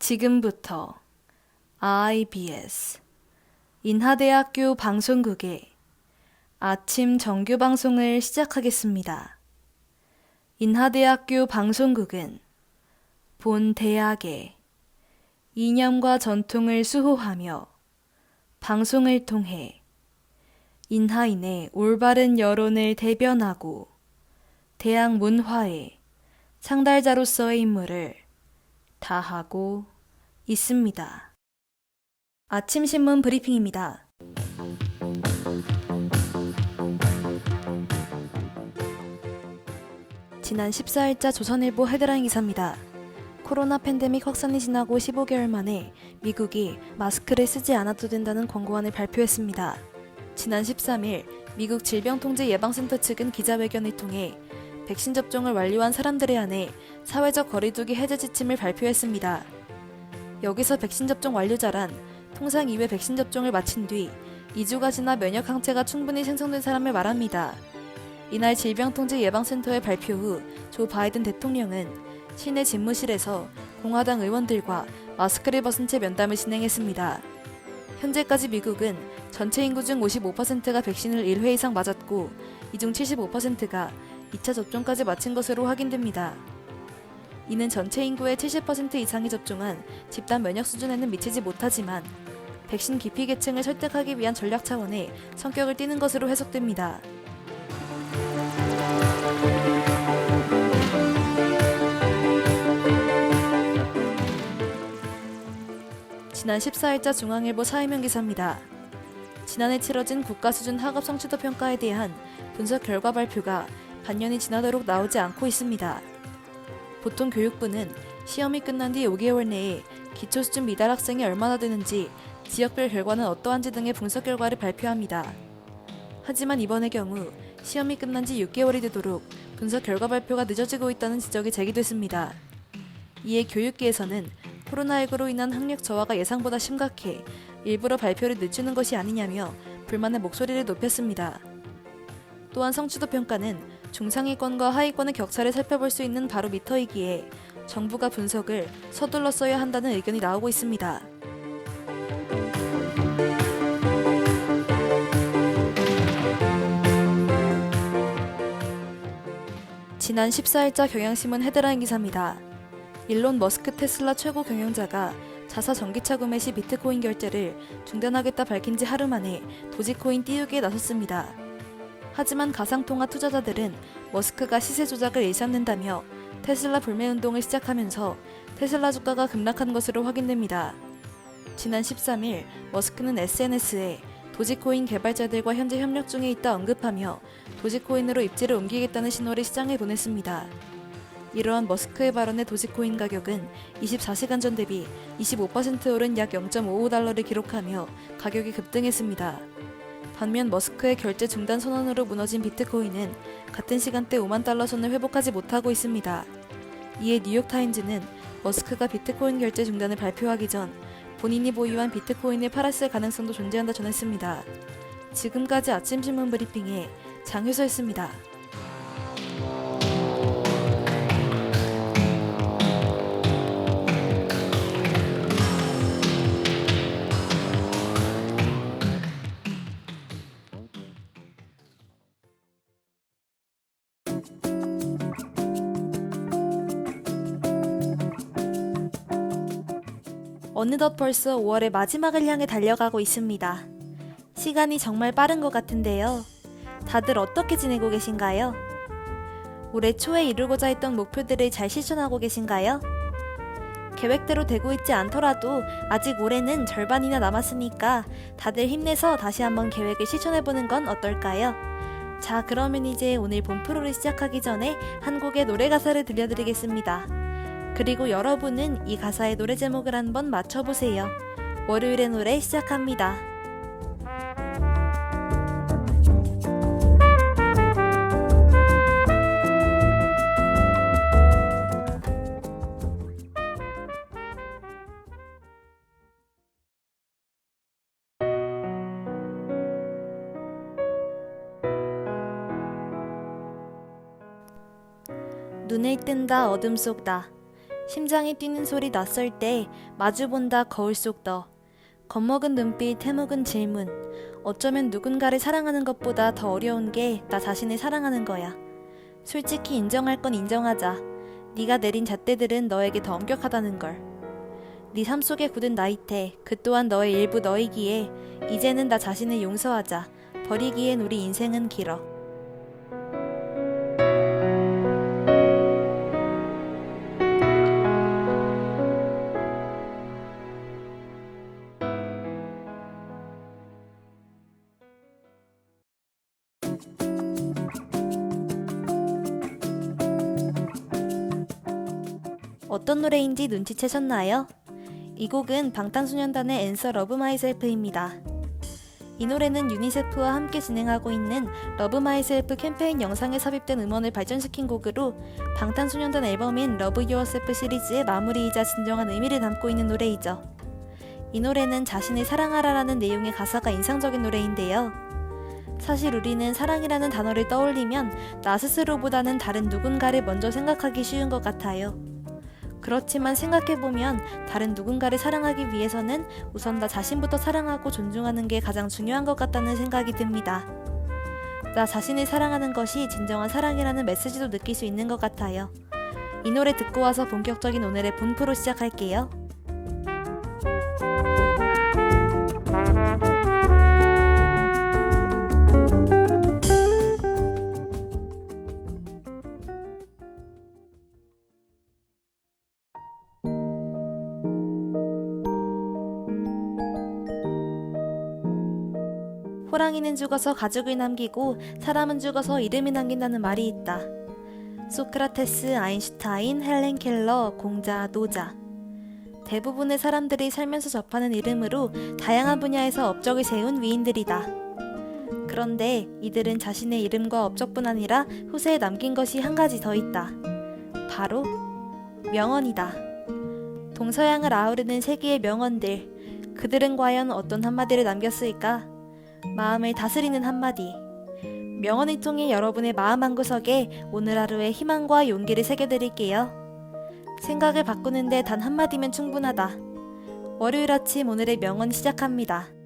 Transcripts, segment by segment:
지금부터 IBS 인하대학교 방송국의 아침 정규 방송을 시작하겠습니다. 인하대학교 방송국은 본 대학의 이념과 전통을 수호하며 방송을 통해 인하인의 올바른 여론을 대변하고 대학 문화의 창달자로서의 임무를 다하고 있습니다. 아침 신문 브리핑입니다. 지난 14일자 조선일보 헤드라인 기사입니다. 코로나 팬데믹 확산이 지나고 15개월 만에 미국이 마스크를 쓰지 않아도 된다는 권고안을 발표했습니다. 지난 13일 미국 질병통제예방센터 측은 기자회견을 통해 백신 접종을 완료한 사람들에 한해 사회적 거리두기 해제 지침을 발표했습니다. 여기서 백신 접종 완료자란 통상 2회 백신 접종을 마친 뒤 2주가 지나 면역 항체가 충분히 생성된 사람을 말합니다. 이날 질병통제예방센터의 발표 후 조 바이든 대통령은 시내 집무실에서 공화당 의원들과 마스크를 벗은 채 면담을 진행했습니다. 현재까지 미국은 전체 인구 중 55%가 백신을 1회 이상 맞았고 이 중 75%가 2차 접종까지 마친 것으로 확인됩니다. 이는 전체 인구의 70% 이상이 접종한 집단 면역 수준에는 미치지 못하지만 백신 기피 계층을 설득하기 위한 전략 차원의 성격을 띠는 것으로 해석됩니다. 지난 14일자 중앙일보 사회면 기사입니다. 지난해 치러진 국가 수준 학업 성취도 평가에 대한 분석 결과 발표가 반년이 지나도록 나오지 않고 있습니다. 보통 교육부는 시험이 끝난 뒤 5개월 내에 기초 수준 미달 학생이 얼마나 되는지 지역별 결과는 어떠한지 등의 분석 결과를 발표합니다. 하지만 이번의 경우 시험이 끝난 지 6개월이 되도록 분석 결과 발표가 늦어지고 있다는 지적이 제기됐습니다. 이에 교육계에서는 코로나19로 인한 학력 저하가 예상보다 심각해 일부러 발표를 늦추는 것이 아니냐며 불만의 목소리를 높였습니다. 또한 성취도 평가는 중상위권과 하위권의 격차를 살펴볼 수 있는 바로 미터이기에 정부가 분석을 서둘러 써야 한다는 의견이 나오고 있습니다. 지난 14일자 경향신문 헤드라인 기사입니다. 일론 머스크 테슬라 최고 경영자가 자사 전기차 구매 시 비트코인 결제를 중단하겠다 밝힌 지 하루 만에 도지코인 띄우기에 나섰습니다. 하지만 가상통화 투자자들은 머스크가 시세 조작을 일삼는다며 테슬라 불매 운동을 시작하면서 테슬라 주가가 급락한 것으로 확인됩니다. 지난 13일 머스크는 SNS에 도지코인 개발자들과 현재 협력 중에 있다 언급하며 도지코인으로 입지를 옮기겠다는 신호를 시장에 보냈습니다. 이러한 머스크의 발언에 도지코인 가격은 24시간 전 대비 25% 오른 약 0.55달러를 기록하며 가격이 급등했습니다. 반면 머스크의 결제 중단 선언으로 무너진 비트코인은 같은 시간대 5만 달러 선을 회복하지 못하고 있습니다. 이에 뉴욕타임즈는 머스크가 비트코인 결제 중단을 발표하기 전 본인이 보유한 비트코인을 팔았을 가능성도 존재한다 전했습니다. 지금까지 아침 신문 브리핑에 장효서였습니다. 어느덧 벌써 5월의 마지막을 향해 달려가고 있습니다. 시간이 정말 빠른 것 같은데요. 다들 어떻게 지내고 계신가요? 올해 초에 이루고자 했던 목표들을 잘 실천하고 계신가요? 계획대로 되고 있지 않더라도 아직 올해는 절반이나 남았으니까 다들 힘내서 다시 한번 계획을 실천해보는 건 어떨까요? 자, 그러면 이제 오늘 본 프로를 시작하기 전에 한 곡의 노래 가사를 들려드리겠습니다. 그리고 여러분은 이 가사의 노래 제목을 한번 맞춰보세요. 월요일의 노래 시작합니다. 눈을 뜬다 어둠 속다 심장이 뛰는 소리 낯설 때 마주본다 거울 속 너. 겁먹은 눈빛 해묵은 질문. 어쩌면 누군가를 사랑하는 것보다 더 어려운 게 나 자신을 사랑하는 거야. 솔직히 인정할 건 인정하자. 네가 내린 잣대들은 너에게 더 엄격하다는 걸. 네 삶 속에 굳은 나이테 그 또한 너의 일부 너이기에 이제는 나 자신을 용서하자. 버리기엔 우리 인생은 길어. 어떤 노래인지 눈치채셨나요? 이 곡은 방탄소년단의 앤서 러브 마이셀프입니다. 이 노래는 유니세프와 함께 진행하고 있는 러브 마이셀프 캠페인 영상에 삽입된 음원을 발전시킨 곡으로 방탄소년단 앨범인 러브 유어셀프 시리즈의 마무리이자 진정한 의미를 담고 있는 노래이죠. 이 노래는 자신을 사랑하라라는 내용의 가사가 인상적인 노래인데요. 사실 우리는 사랑이라는 단어를 떠올리면 나 스스로보다는 다른 누군가를 먼저 생각하기 쉬운 것 같아요. 그렇지만 생각해보면 다른 누군가를 사랑하기 위해서는 우선 나 자신부터 사랑하고 존중하는 게 가장 중요한 것 같다는 생각이 듭니다. 나 자신을 사랑하는 것이 진정한 사랑이라는 메시지도 느낄 수 있는 것 같아요. 이 노래 듣고 와서 본격적인 오늘의 본프로 시작할게요. 호랑이는 죽어서 가죽을 남기고 사람은 죽어서 이름이 남긴다는 말이 있다. 소크라테스, 아인슈타인, 헬렌 켈러, 공자, 노자. 대부분의 사람들이 살면서 접하는 이름으로 다양한 분야에서 업적을 세운 위인들이다. 그런데 이들은 자신의 이름과 업적뿐 아니라 후세에 남긴 것이 한 가지 더 있다. 바로 명언이다. 동서양을 아우르는 세계의 명언들. 그들은 과연 어떤 한마디를 남겼을까? 마음을 다스리는 한마디. 명언을 통해 여러분의 마음 한 구석에 오늘 하루의 희망과 용기를 새겨드릴게요. 생각을 바꾸는데 단 한마디면 충분하다. 월요일 아침 오늘의 명언 시작합니다.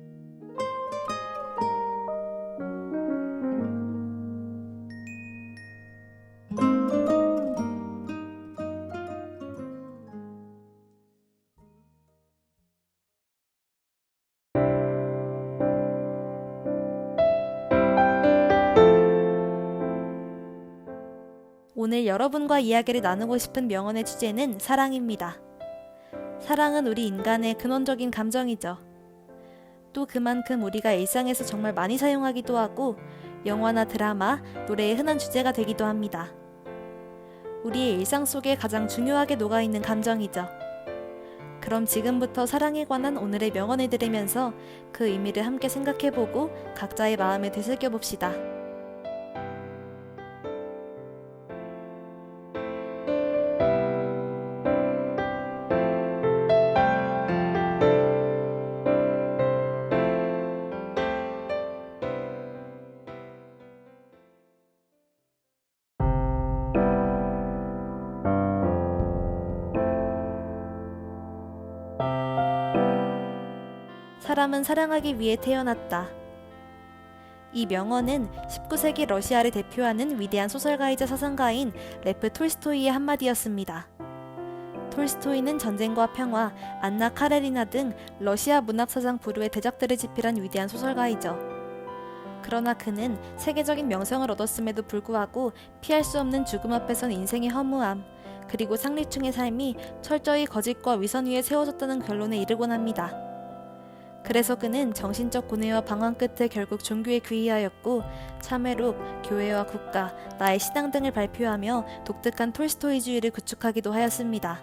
오늘 여러분과 이야기를 나누고 싶은 명언의 주제는 사랑입니다. 사랑은 우리 인간의 근원적인 감정이죠. 또 그만큼 우리가 일상에서 정말 많이 사용하기도 하고 영화나 드라마, 노래의 흔한 주제가 되기도 합니다. 우리의 일상 속에 가장 중요하게 녹아있는 감정이죠. 그럼 지금부터 사랑에 관한 오늘의 명언을 들으면서 그 의미를 함께 생각해보고 각자의 마음에 되새겨 봅시다. 사람은 사랑하기 위해 태어났다. 이 명언은 19세기 러시아를 대표하는 위대한 소설가이자 사상가인 레프 톨스토이의 한마디였습니다. 톨스토이는 전쟁과 평화, 안나 카레리나 등 러시아 문학사상 부류의 대작들을 집필한 위대한 소설가이죠. 그러나 그는 세계적인 명성을 얻었음에도 불구하고 피할 수 없는 죽음 앞에선 인생의 허무함, 그리고 상류층의 삶이 철저히 거짓과 위선 위에 세워졌다는 결론에 이르곤 합니다. 그래서 그는 정신적 고뇌와 방황 끝에 결국 종교에 귀의하였고 참회록, 교회와 국가, 나의 신앙 등을 발표하며 독특한 톨스토이주의를 구축하기도 하였습니다.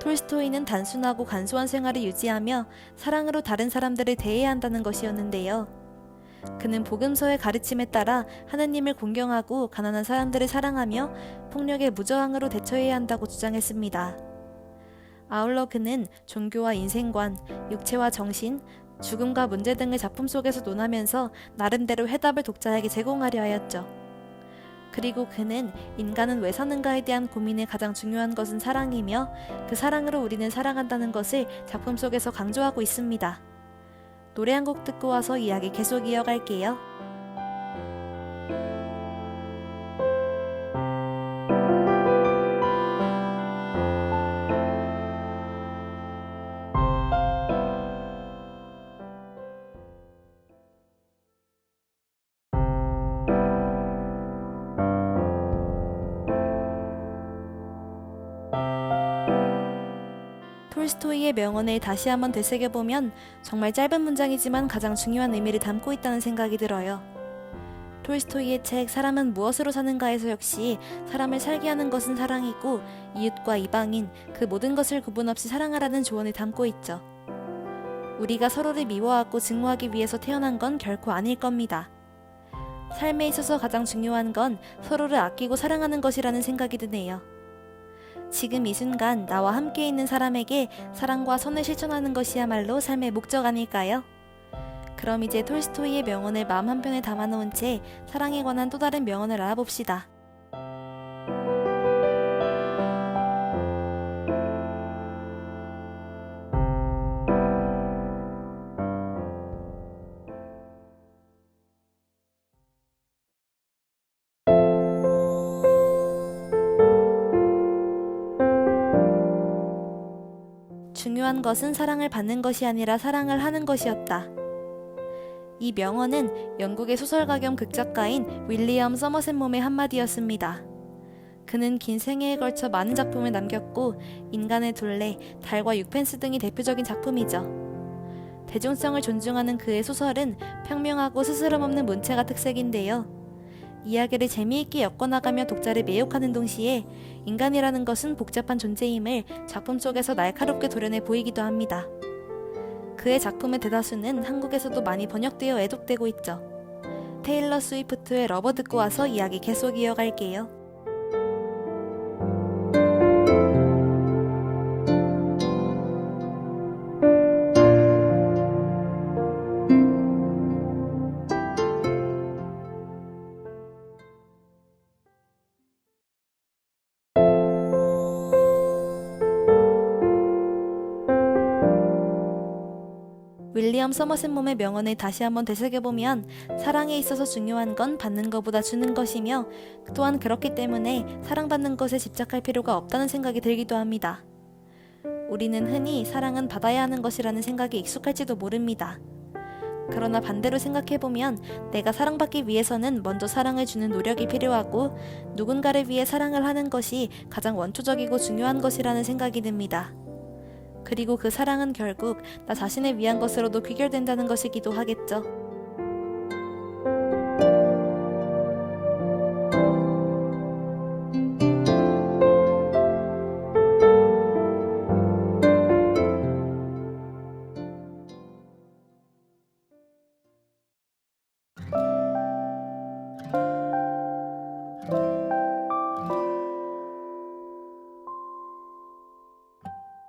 톨스토이는 단순하고 간소한 생활을 유지하며 사랑으로 다른 사람들을 대해야 한다는 것이었는데요. 그는 복음서의 가르침에 따라 하느님을 공경하고 가난한 사람들을 사랑하며 폭력에 무저항으로 대처해야 한다고 주장했습니다. 아울러 그는 종교와 인생관, 육체와 정신, 죽음과 문제 등을 작품 속에서 논하면서 나름대로 해답을 독자에게 제공하려 하였죠. 그리고 그는 인간은 왜 사는가에 대한 고민의 가장 중요한 것은 사랑이며 그 사랑으로 우리는 살아간다는 것을 작품 속에서 강조하고 있습니다. 노래 한 곡 듣고 와서 이야기 계속 이어갈게요. 톨스토이의 명언을 다시 한번 되새겨보면 정말 짧은 문장이지만 가장 중요한 의미를 담고 있다는 생각이 들어요. 톨스토이의 책 사람은 무엇으로 사는가에서 역시 사람을 살게 하는 것은 사랑이고 이웃과 이방인 그 모든 것을 구분 없이 사랑하라는 조언을 담고 있죠. 우리가 서로를 미워하고 증오하기 위해서 태어난 건 결코 아닐 겁니다. 삶에 있어서 가장 중요한 건 서로를 아끼고 사랑하는 것이라는 생각이 드네요. 지금 이 순간 나와 함께 있는 사람에게 사랑과 선을 실천하는 것이야말로 삶의 목적 아닐까요? 그럼 이제 톨스토이의 명언을 마음 한편에 담아놓은 채 사랑에 관한 또 다른 명언을 알아봅시다. 중요한 것은 사랑을 받는 것이 아니라 사랑을 하는 것이었다. 이 명언은 영국의 소설가 겸 극작가인 윌리엄 서머셋 몸의 한마디였습니다. 그는 긴 생애에 걸쳐 많은 작품을 남겼고 인간의 둘레, 달과 육펜스 등이 대표적인 작품이죠. 대중성을 존중하는 그의 소설은 평명하고 스스럼 없는 문체가 특색인데요. 이야기를 재미있게 엮어나가며 독자를 매혹하는 동시에 인간이라는 것은 복잡한 존재임을 작품 속에서 날카롭게 도려내 보이기도 합니다. 그의 작품의 대다수는 한국에서도 많이 번역되어 애독되고 있죠. 테일러 스위프트의 러버 듣고 와서 이야기 계속 이어갈게요. 윌리엄 서머셋 몸의 명언을 다시 한번 되새겨보면 사랑에 있어서 중요한 건 받는 것보다 주는 것이며 또한 그렇기 때문에 사랑받는 것에 집착할 필요가 없다는 생각이 들기도 합니다. 우리는 흔히 사랑은 받아야 하는 것이라는 생각이 익숙할지도 모릅니다. 그러나 반대로 생각해보면 내가 사랑받기 위해서는 먼저 사랑을 주는 노력이 필요하고 누군가를 위해 사랑을 하는 것이 가장 원초적이고 중요한 것이라는 생각이 듭니다. 그리고 그 사랑은 결국 나 자신을 위한 것으로도 귀결된다는 것이기도 하겠죠.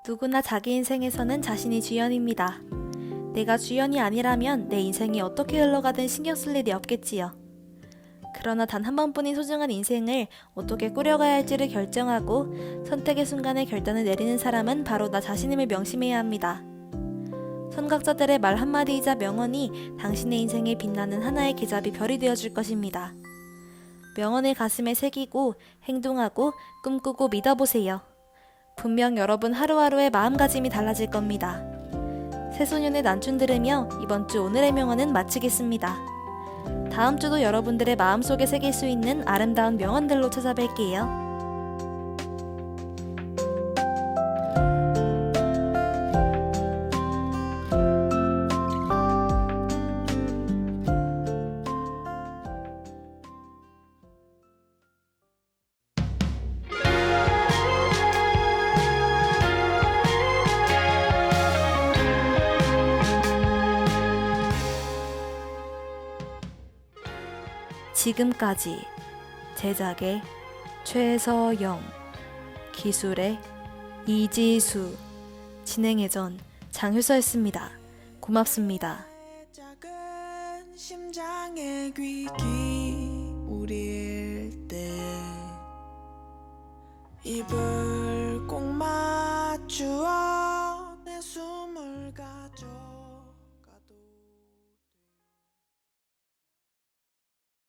누구나 자기 인생에서는 자신이 주연입니다. 내가 주연이 아니라면 내 인생이 어떻게 흘러가든 신경 쓸 일이 없겠지요. 그러나 단 한 번뿐인 소중한 인생을 어떻게 꾸려가야 할지를 결정하고 선택의 순간에 결단을 내리는 사람은 바로 나 자신임을 명심해야 합니다. 선각자들의 말 한마디이자 명언이 당신의 인생에 빛나는 하나의 계잡이 별이 되어줄 것입니다. 명언을 가슴에 새기고 행동하고 꿈꾸고 믿어보세요. 분명 여러분 하루하루의 마음가짐이 달라질 겁니다. 새소년의 난춘 들으며 이번 주 오늘의 명언은 마치겠습니다. 다음 주도 여러분들의 마음속에 새길 수 있는 아름다운 명언들로 찾아뵐게요. 지금까지 제작의 최서영, 기술의 이지수, 진행의 전 장효서였습니다. 고맙습니다. 입을 꼭 맞추어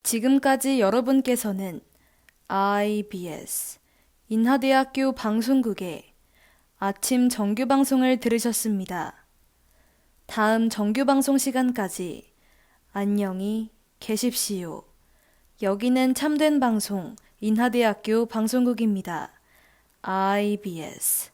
지금까지 여러분께서는 IBS 인하대학교 방송국의 아침 정규 방송을 들으셨습니다. 다음 정규 방송 시간까지 안녕히 계십시오. 여기는 참된 방송 인하대학교 방송국입니다. IBS